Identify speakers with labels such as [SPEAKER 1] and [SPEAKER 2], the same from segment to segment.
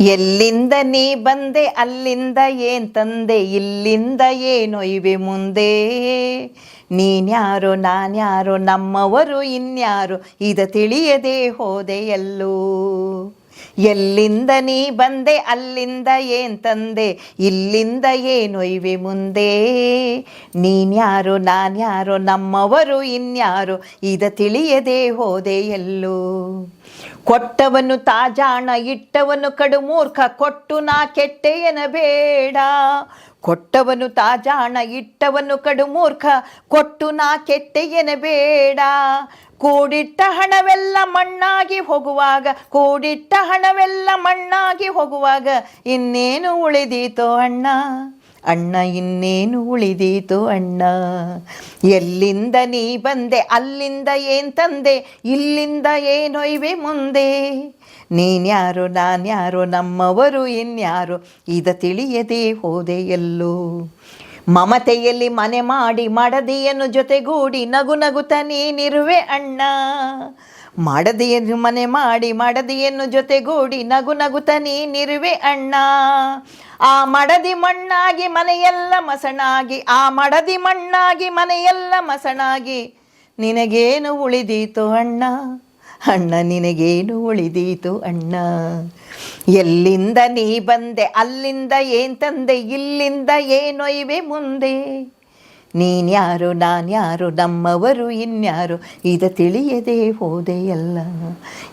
[SPEAKER 1] ಎಲ್ಲಿಂದ ನೀ ಬಂದೆ, ಅಲ್ಲಿಂದ ಏನ್ ತಂದೆ, ಇಲ್ಲಿಂದ ಏನೊಯ್ವೆ ಮುಂದೆ? ನೀನ್ಯಾರು, ನಾನ್ಯಾರೋ, ನಮ್ಮವರು ಇನ್ಯಾರು, ಇದ ತಿಳಿಯದೆ ಹೋದೆ ಎಲ್ಲೋ ಎಲ್ಲಿಂದ ನೀ ಬಂದೆ, ಅಲ್ಲಿಂದ ಏನ್ ತಂದೆ, ಇಲ್ಲಿಂದ ಏನೊಯ್ವಿ ಮುಂದೆ? ನೀನ್ಯಾರು, ನಾನ್ಯಾರು, ನಮ್ಮವರು ಇನ್ಯಾರು, ಇದ ತಿಳಿಯದೆ ಹೋದೆ ಎಲ್ಲೋ. ಕೊಟ್ಟವನು ತಾಜಾಣ, ಇಟ್ಟವನು ಕಡು ಮೂರ್ಖ, ಕೊಟ್ಟು ನಾ ಕೆಟ್ಟೆಯನ ಬೇಡ. ಕೊಟ್ಟವನು ತಾಜಾಣ ಇಟ್ಟವನು ಕಡು ಮೂರ್ಖ. ಕೊಟ್ಟು ನಾ ಕೆಟ್ಟೆಯನ ಬೇಡ ಕೂಡಿಟ್ಟ ಹಣವೆಲ್ಲ ಮಣ್ಣಾಗಿ ಹೋಗುವಾಗ, ಕೂಡಿಟ್ಟ ಹಣವೆಲ್ಲ ಮಣ್ಣಾಗಿ ಹೋಗುವಾಗ ಇನ್ನೇನು ಉಳಿದೀತೋ ಅಣ್ಣ? ಅಣ್ಣ, ಇನ್ನೇನು ಉಳಿದೀತು ಅಣ್ಣ? ಎಲ್ಲಿಂದ ನೀ ಬಂದೆ, ಅಲ್ಲಿಂದ ಏನ್ ತಂದೆ, ಇಲ್ಲಿಂದ ಏನೊಯ್ವೆ ಮುಂದೆ? ನೀನ್ಯಾರು, ನಾನ್ಯಾರು, ನಮ್ಮವರು ಇನ್ಯಾರು, ಇದ ತಿಳಿಯದೆ ಹೋದೆ ಎಲ್ಲೋ? ಮಮತೆಯಲ್ಲಿ ಮನೆ ಮಾಡಿ, ಮಡದಿಯನ್ನು ಜೊತೆಗೂಡಿ ನಗು ನಗುತ್ತ ನೀನಿರುವೆ ಅಣ್ಣ. ಮಡದಿಯನ್ನು ಮನೆ ಮಾಡಿ ಮಾಡದೆಯನ್ನು ಜೊತೆಗೂಡಿ ನಗು ನಗುತ ನೀರುವೆ ಅಣ್ಣ. ಆ ಮಡದಿ ಮಣ್ಣಾಗಿ ಮನೆಯೆಲ್ಲ ಮಸಣಾಗಿ, ಆ ಮಡದಿ ಮಣ್ಣಾಗಿ ಮನೆಯೆಲ್ಲ ಮಸಣಾಗಿ ನಿನಗೇನು ಉಳಿದೀತು ಅಣ್ಣ? ಅಣ್ಣ, ನಿನಗೇನು ಉಳಿದೀತು ಅಣ್ಣ? ಎಲ್ಲಿಂದ ನೀ ಬಂದೆ, ಅಲ್ಲಿಂದ ಏನ್ ತಂದೆ, ಇಲ್ಲಿಂದ ಏನೊಯ್ವೆ ಮುಂದೆ? ನೀನ್ಯಾರು, ನಾನ್ಯಾರು, ನಮ್ಮವರು ಇನ್ಯಾರು? ಇದ ತಿಳಿಯದೆ ಹೋದೆಯಲ್ಲ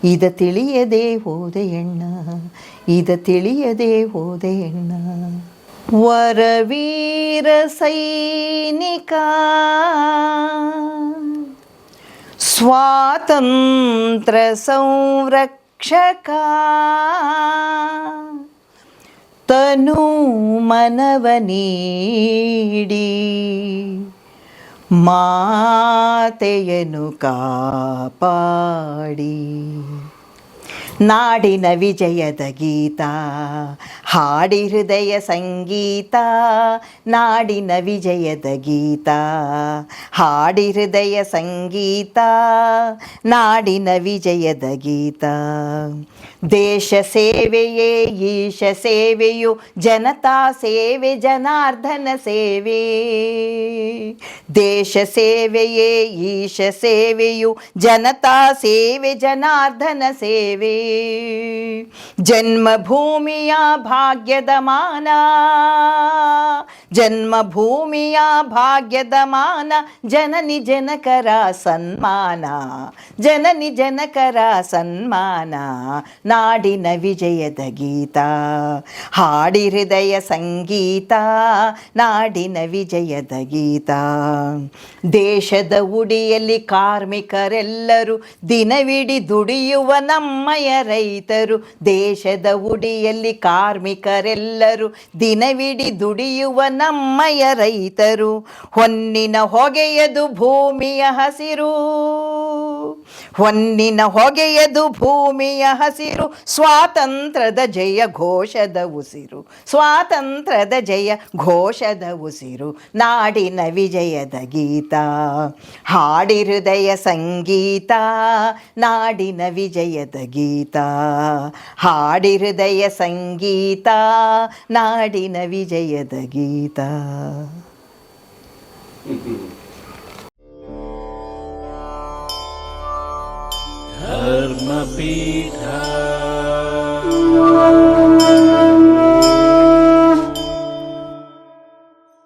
[SPEAKER 1] ಇದ ತಿಳಿಯದೆ ಹೋದೆಯಣ್ಣ ಇದ ತಿಳಿಯದೆ ಹೋದೆಯಣ್ಣ ವರವೀರ ಸೈನಿಕ, ಸ್ವಾತಂತ್ರ್ಯ ಸಂರಕ್ಷಕ ತನು ಮನವ ನೀಡಿ ಮಾತೆಯನ್ನು ಕಾಪಾಡಿ. ನಾಡಿನ ವಿಜಯದ ಗೀತ, ಹಾಡಿ ಹೃದಯ ಸಂಗೀತ, ನಾಡಿನ ವಿಜಯದ ಗೀತ, ಹಾಡಿ ಹೃದಯ ಸಂಗೀತ, ನಾಡಿನ ವಿಜಯದ ಗೀತ. ದೇಶ ಸೇವೆಯೇ, ಈಶ ಸೇವೆಯು, ಜನತಾ ಸೇವೆ, ಜನಾರ್ದನ ಸೇವೆ. ದೇಶ ಸೇವೆಯೇ, ಈಶ ಸೇವೆಯು, ಜನತಾ ಸೇವೆ, ಜನಾರ್ದನ ಸೇವೆ. ಜನ್ಮಭೂಮಿಯ ಭಾಗ್ಯದ ಮಾನ. ಜನ್ಮಭೂಮಿಯ ಭಾಗ್ಯದ ಮಾನ. ಜನನಿ ಜನಕರ ಸನ್ಮಾನ. ಜನನಿ ಜನಕರ ಸನ್ಮಾನ. ನಾಡಿನ ವಿಜಯದ ಗೀತ. ಹಾಡಿ ಹೃದಯ ಸಂಗೀತ. ನಾಡಿನ ವಿಜಯದ ಗೀತ. ದೇಶದ ಉಡಿಯಲ್ಲಿ ಕಾರ್ಮಿಕರೆಲ್ಲರೂ ದಿನವಿಡಿ ದುಡಿಯುವ ನಮ್ಮಯ ರೈತರು ದೇಶದ ಉಡಿಯಲ್ಲಿ ಕಾರ್ಮಿಕರೆಲ್ಲರೂ ದಿನವಿಡಿ ದುಡಿಯುವ ನಮ್ಮಯ ರೈತರು. ಹೊನ್ನಿನ ಹೊಗೆಯದು ಭೂಮಿಯ ಹಸಿರು. ಹೊನ್ನಿನ ಹೊಗೆಯದು ಭೂಮಿಯ ಹಸಿರು, ಸ್ವಾತಂತ್ರ್ಯದ ಜಯ ಘೋಷದ ಉಸಿರು. ಸ್ವಾತಂತ್ರ್ಯದ ಜಯ ಘೋಷದ ಉಸಿರು. ನಾಡಿನ ವಿಜಯದ ಗೀತ, ಹಾಡಿ ಹೃದಯ ಸಂಗೀತ, ನಾಡಿನ ವಿಜಯದ ಗೀತ. ಹಾಡಿ ಹೃದಯ ಸಂಗೀತ, ನಾಡಿನ ವಿಜಯದ ಗೀತ.
[SPEAKER 2] धर्मपीठा।